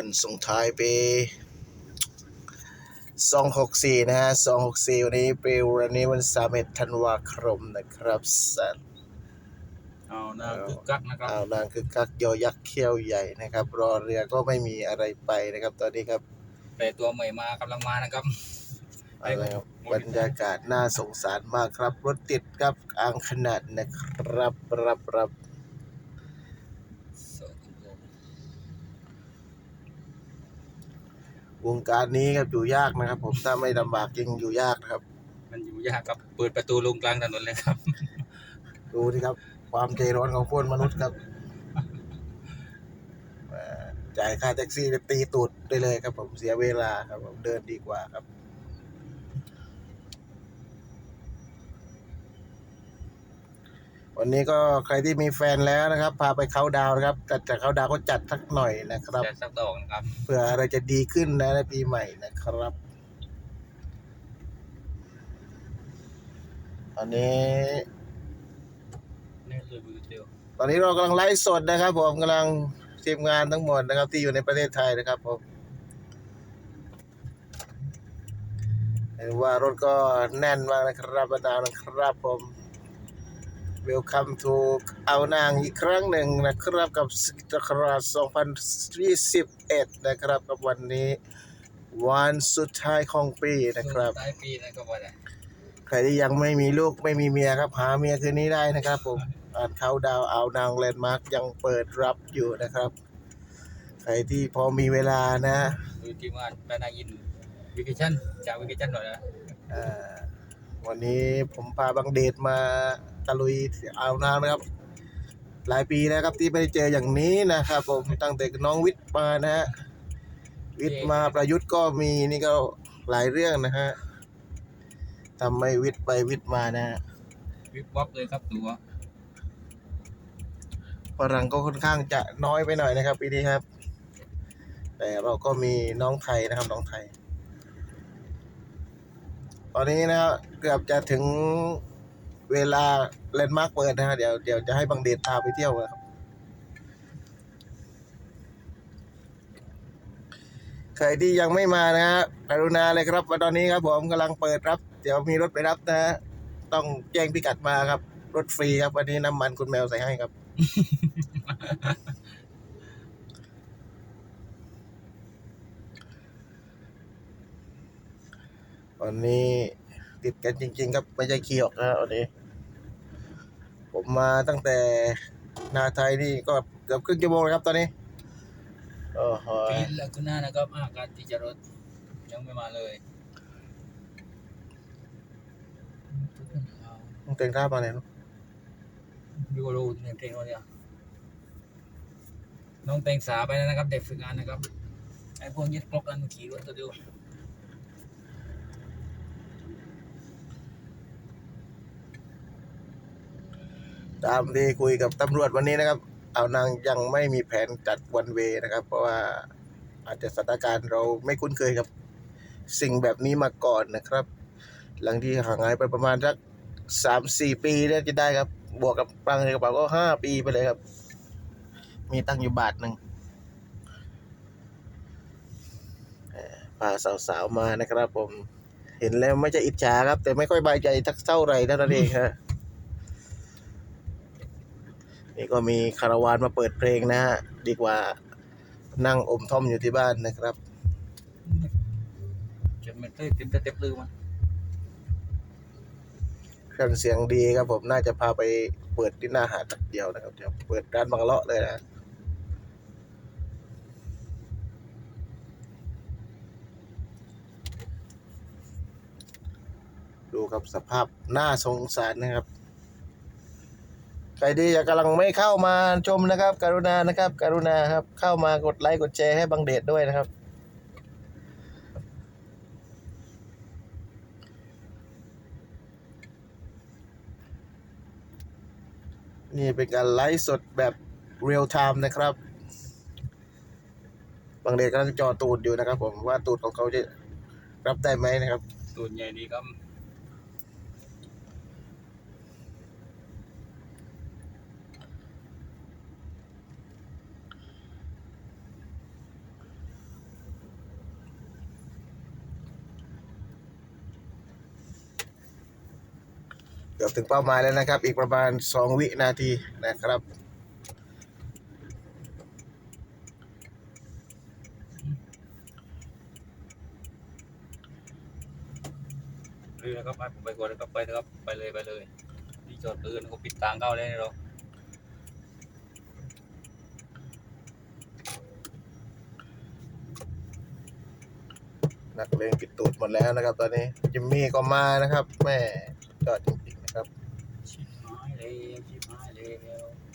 วันส่งท้ายปีสองหกสี่นะฮะสองหกสี่วันนี้ปีวันนี้วันสามเอ็ดธันวาคมนะครับสัตว์เอานะคึกกักนะครับอ่าวนางคือกักยอยักษ์เขี้ยวใหญ่นะครับ รอเรือก็ไม่มีอะไรไปนะครับ ตอนนี้ครับแปลตัวใหม่มากำลังมานะครับอะไรครับบรรยากาศน่าสงสารมากครับ รถติดครับอ่างขนาดนะครับรับรับ วงการนี้ครับอยู่ยากนะครับ ผมถ้าไม่ลำบากจริงอยู่ยากนะครับ มันอยู่ยากครับ เปิดประตูลงกลางถนนเลยครับ ดูที่ครับ ความใจร้อนของคนมนุษย์ครับแหมจ่ายค่าแท็กซี่ไปตีตูดได้เลยครับ ผมเสียเวลาครับผมเดินดีกว่าครับ วันนี้ก็ใครที่มีแฟนแล้วนะครับ พาไปเขาน์ดาวน์นะครับจัดจากเขาน์ดาวน์ก็จัดสักหน่อยนะครับ แต่สักดอกนะครับ เพื่ออะไรจะดีขึ้นนะในปีใหม่นะครับตอนนี้ นี่เลยมือเดียวตอนนี้เรากำลังไลฟ์สดนะครับ ผมกำลังทีมงานทั้งหมดนะครับ ที่อยู่ในประเทศไทยนะครับผมเห็นว่ารถก็แน่นมากนะครับบรรดานะครับผม Welcome to เอานางอีกครั้งหนึ่งนะครับกับสกิตครา2021 นะครับกับวันนี้วันสุดท้ายของปีนะครับท้ายปีนะครับว่าเนี่ยใครที่ยังไม่มีลูกไม่มีเมียครับหาเมียคืนนี้ได้นะครับผมอ่านเขาดาวเอานางแลนด์มาร์กยังเปิดรับอยู่นะครับ ใครที่พอมีเวลานะดูทีมงานแปลนายินวิกชั่นจากวิกชั่นหน่อยนะอ่า วันนี้ผมพาบังเดชมาตะลุยเอาวนางนะครับ หลายปีแล้วครับที่ไม่ได้เจออย่างนี้นะครับ ผมตั้งแต่น้องวิทย์มานะฮะวิทย์มาประยุทธ์ก็มีนี่ก็หลายเรื่องนะฮะทำไม่วิทย์ไปวิทย์มานะฮะวิบวับเลยครับตัวฝรั่งก็ค่อนข้างจะน้อยไปหน่อยนะครับปีนี้ครับ แต่เราก็มีน้องไทยนะครับน้องไทยต อนนี้นะครับเกือบจะถึงเวลาเลนด์มาร์กเปิดนะฮะเดี๋ยวเดี๋ยวจะให้บังเดชพาไปเที่ยวนะครับ ใครที่ยังไม่มานะฮะกรุณาเลยครับว่าตอนนี้ครับผมกำลังเปิดรับ เดี๋ยวมีรถไปรับนะฮะต้องแจ้งพิกัดมาครับ รถฟรีครับ วันนี้น้ำมันคุณแมวใส่ให้ครับ วันนี้ติดกันจริง ๆ ครับไม่ใช่ขี้ออกนะวันนี้ ผมมาตั้งแต่นาไทยนี่ก็เกือบครึ่งชั่วโมงเลยครับตอนนี้โอ้โหปีนแล้วคุณหน้านะครับอาการที่จะรถยังไม่มาเลยต้องเต็งท่ามาเลยเนอะยูโรเนี่ยเพลงเราเนี่ยน้องแตงสาไปแล้วนะครับ เด็กฝึกงานนะครับไอ้พวกยึดกลอกกันขี่รถตัวเดียว ตามที่คุยกับตำรวจวันนี้นะครับ เอานางยังไม่มีแผนจัดวันเวนะครับ เพราะว่าอาจจะสถานการณ์เราไม่คุ้นเคยกับสิ่งแบบนี้มาก่อนนะครับ หลังที่ห่างหายไปประมาณสักสามสี่ปีเนี่ยจะได้ครับ บวกกับตังในกระเป๋าก็ห้าปีไปเลยครับ มีตั้งอยู่บาทหนึ่งพาสาวๆมานะครับผม เห็นแล้วไม่จะอิจฉาครับ แต่ไม่ค่อยบายใจทักเท่าไหร่เท่านั้นเองฮะ นี่ก็มีคาราวานมาเปิดเพลงนะฮะดีกว่านั่งอมท่อมอยู่ที่บ้านนะครับจะไม่ได้เต็มเต็มลืมมันเครื่องเสียงดีครับผมน่าจะพาไปเปิดที่หน้าหาดตักเดียวนะครับเดี๋ยวเปิดร้านบังเลาะเลยนะดูครับสภาพน่าสงสารนะครับ ใครที่ยากกำลังไม่เข้ามาชมนะครับ กรุณานะครับ กรุณาครับ เข้ามากดไลค์กดแชร์ให้บังเดชด้วยนะครับ นี่เป็นการไลฟ์สดแบบเรียลไทม์นะครับ บางเดชกำลังจอตูดอยู่นะครับผมว่าตูดของเขาจะรับได้ไหมนะครับตัวใหญ่ดีครับ เกือบถึงเป้าหมายแล้วนะครับ อีกประมาณสองวินาทีนะครับ เรือนะครับให้ผมไปก่อนนะครับไปนะครับไปเลยไปเลยนี่จอดปืนเขาปิดทางเข้าเลยเรานักเลงปิดตูดหมดแล้วนะครับ ตอนนี้จิมมี่ก็มานะครับแม่จอดจริง ๆน